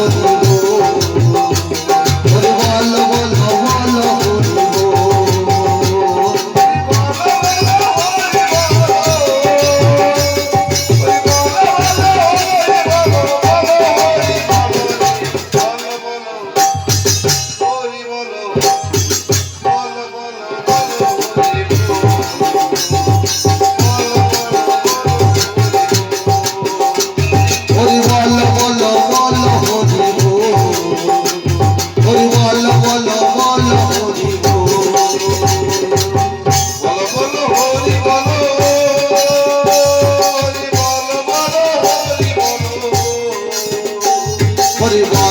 Oh. বল Hari বল Hari